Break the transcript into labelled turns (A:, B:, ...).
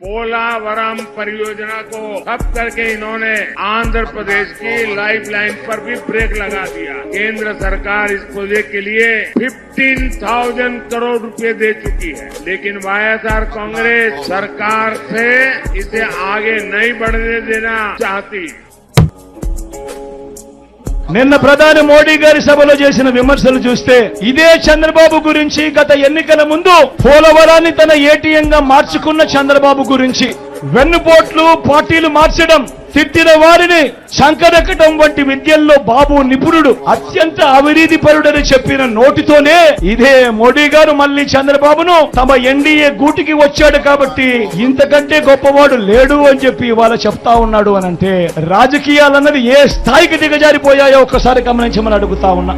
A: पोलावरम परियोजना को ठप करके इन्होंने आंध्र प्रदेश की लाइफलाइन पर भी ब्रेक लगा दिया। केंद्र सरकार इस प्रोजेक्ट के लिए 15,000 करोड़ रुपए दे चुकी है। लेकिन वाईएसआर कांग्रेस सरकार से इसे आगे नहीं बढ़ने देना चाहती।
B: నిన్న ప్రధాని మోడీ గారి సభలో చేసిన విమర్శలు చూస్తే ఇదే చంద్రబాబు గురించి గత ఎన్నికల ముందు పోలవరాన్ని తన ఏటీఎం గా మార్చుకున్న చంద్రబాబు గురించి. వెన్నుపోట్లు పార్టీలు మార్చడం తిట్టిన వారిని శంకరెక్కడం వంటి విద్యల్లో బాబు నిపుణుడు అత్యంత అవినీతి పరుడని చెప్పిన నోటితోనే ఇదే మోడీ గారు మళ్ళీ చంద్రబాబును తమ ఎన్డీఏ గూటికి వచ్చాడు కాబట్టి ఇంతకంటే గొప్పవాడు లేడు అని చెప్పి ఇవాళ చెప్తా ఉన్నాడు అని అంటే రాజకీయాలన్నది ఏ స్థాయికి దిగజారిపోయాయో ఒక్కసారి గమనించమని అడుగుతా ఉన్నా.